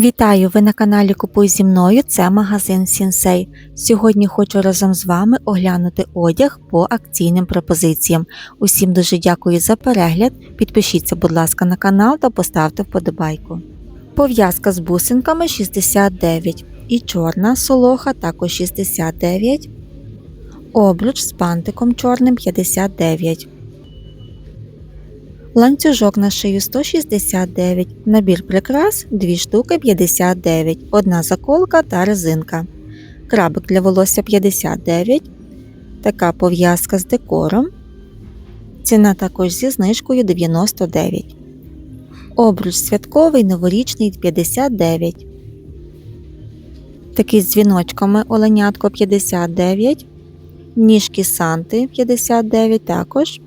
Вітаю! Ви на каналі Купуй зі мною. Це магазин Сінсей. Сьогодні хочу разом з вами оглянути одяг по акційним пропозиціям. Усім дуже дякую за перегляд. Підпишіться, будь ласка, на канал та поставте вподобайку. Пов'язка з бусинками 69 і чорна солоха також 69. Обруч з пантиком чорним 59. Ланцюжок на шию 169, набір прикрас 2 штуки 59, одна заколка та резинка. Крабик для волосся 59, така пов'язка з декором. Ціна також зі знижкою 99. Обруч святковий новорічний 59. Такий з дзвіночками оленятко 59. Ніжки Санти 59 також.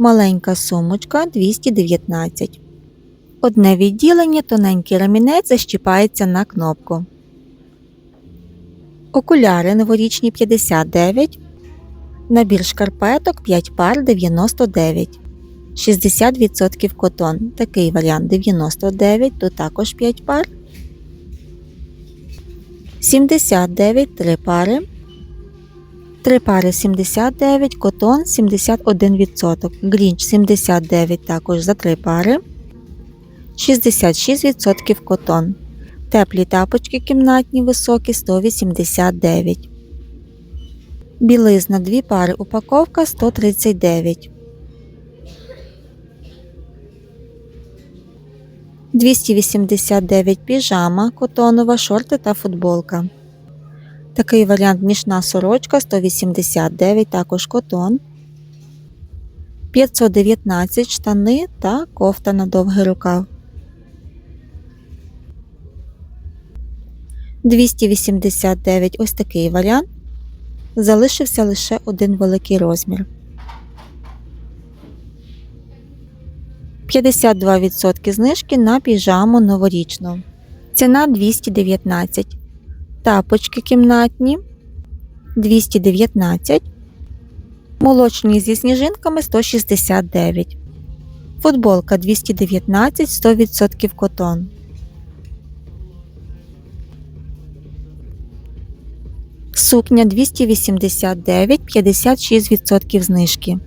Маленька сумочка 219. Одне відділення тоненький ремінець защіпається на кнопку. Окуляри новорічні 59. Набір шкарпеток 5 пар 99. 60% котон. Такий варіант 99, тут також 5 пар. 79 3 пари. 3 пари 79, котон 71%, грінч 79 також за 3 пари, 66% котон. Теплі тапочки кімнатні високі 189. Білизна 2 пари упаковка 139. 289 піжама, котонова, шорти та футболка. Такий варіант мішна сорочка 189, також котон. 519 штани та кофта на довгий рукав. 289 ось такий варіант. Залишився лише один великий розмір. 52% знижки на піжаму новорічну. Ціна 219 тапочки кімнатні 219, молочні зі сніжинками 169, футболка 219 100% котон. Сукня 289 56% знижки.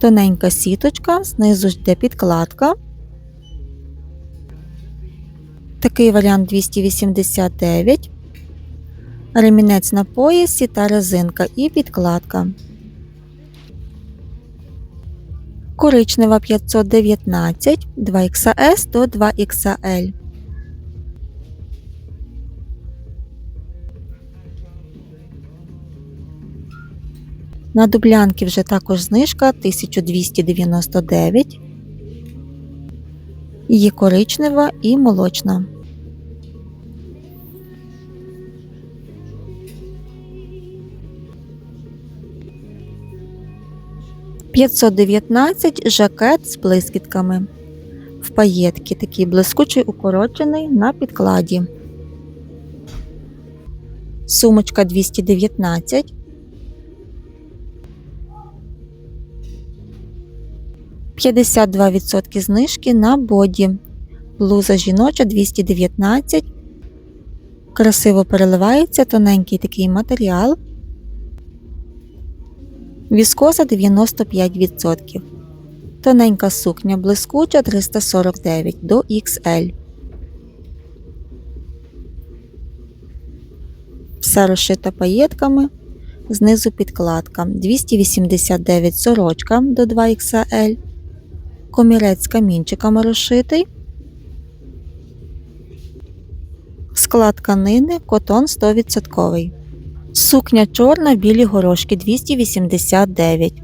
Тоненька сіточка, знизу йде підкладка. Такий варіант 289 ремінець на поясі та резинка і підкладка. Коричнева 519 2XS до 2XL. На дублянки вже також знижка 1299. Є коричнева і молочна. 519 жакет з блискітками. В паєтки такий блискучий укорочений на підкладі. Сумочка 219. П'ятдесят два відсотки знижки на боді. Блуза жіноча 219. Красиво переливається тоненький такий матеріал. Віскоза 95%. Тоненька сукня блискуча 349 до XL. Все розшита паєтками. Знизу підкладка 289 сорочка до 2XL. Комірець з камінчиками розшитий. Склад тканини котон 100%. Сукня чорна, білі горошки 289.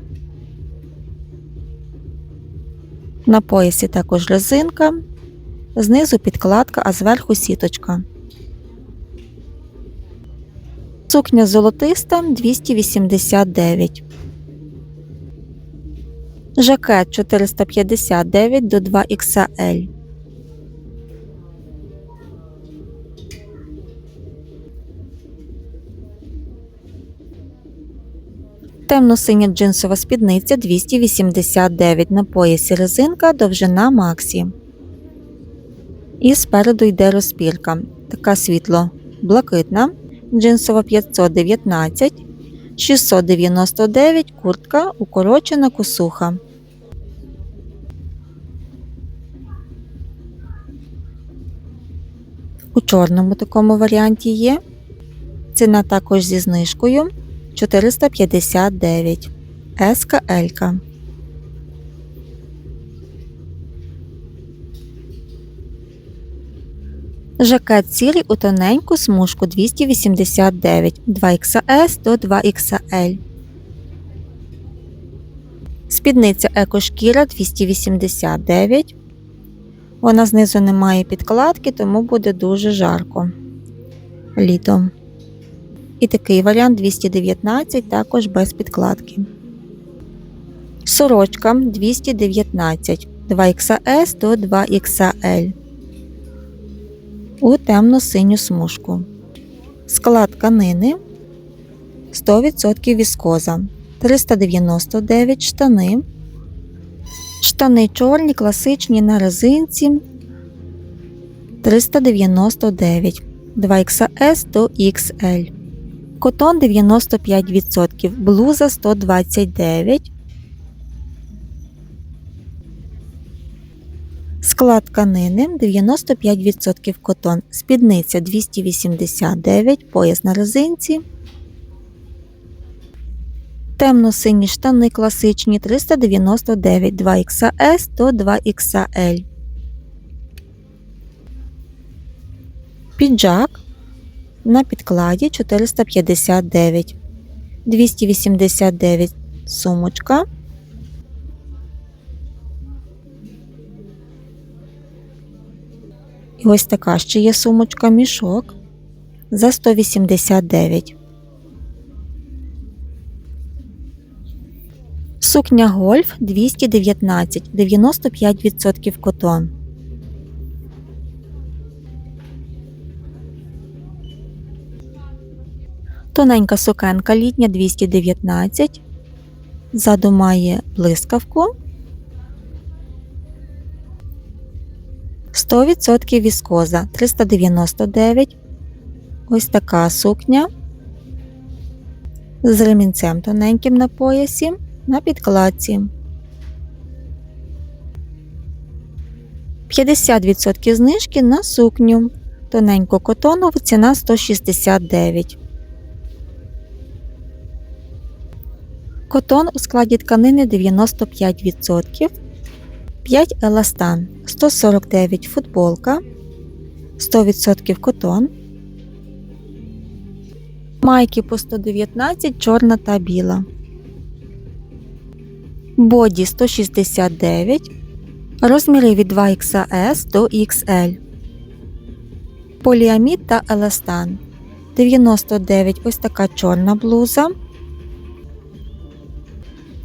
На поясі також резинка, знизу підкладка, а зверху сіточка. Сукня золотиста 289. Жакет 459 до 2XL. Темно-синя джинсова спідниця 289 на поясі резинка довжина Максі. І спереду йде розпірка. Така світло блакитна, джинсова 519, 699 куртка укорочена косуха. У чорному такому варіанті є. Ціна також зі знижкою 459 СКЛ. Жакет сірий у тоненьку смужку 289 2XS до 2XL. Спідниця екошкіра 289. Вона знизу не має підкладки, тому буде дуже жарко літом. І такий варіант 219 також без підкладки. Сорочка 219 2XS до 2XL у темно-синю смужку. Склад тканини 100% віскоза 399 штани. Штани чорні, класичні на резинці 399 2XS до XL. Котон 95%, блуза 129. Склад тканини 95% котон, спідниця 289, пояс на резинці. Темно-сині штани класичні 399 2XS до 2XL. Піджак на підкладі 459 289 сумочка. І ось така ще є сумочка мішок за 189. Сукня гольф 219 95% котон. Тоненька сукенка літня 219. Ззаду має блискавку. 100% віскоза 399. Ось така сукня з ремінцем тоненьким на поясі на підкладці. 50% знижки на сукню. Тоненьку котонову ціна 169. Котон у складі тканини 95%. 5 еластан 149 футболка 100% котон. Майки по 119 чорна та біла. Боді 169. Розміри від 2XS до XL. Поліамід та еластан. 99 ось така чорна блуза.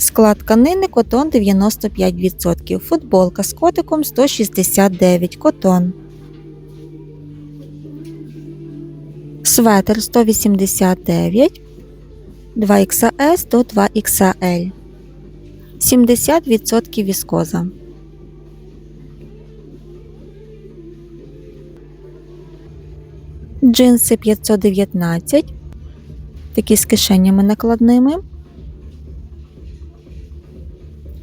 Склад тканини котон 95%. Футболка з котиком 169 котон. Светр 189 2XS до 2XL. 70% віскоза. Джинси 519. Такі з кишенями накладними.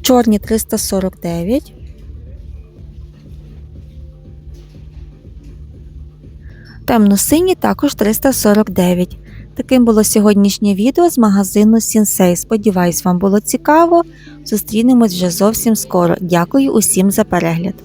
Чорні 349. Темно-сині також 349. Таким було сьогоднішнє відео з магазину Сінсей. Сподіваюсь, вам було цікаво. Зустрінемось вже зовсім скоро. Дякую усім за перегляд.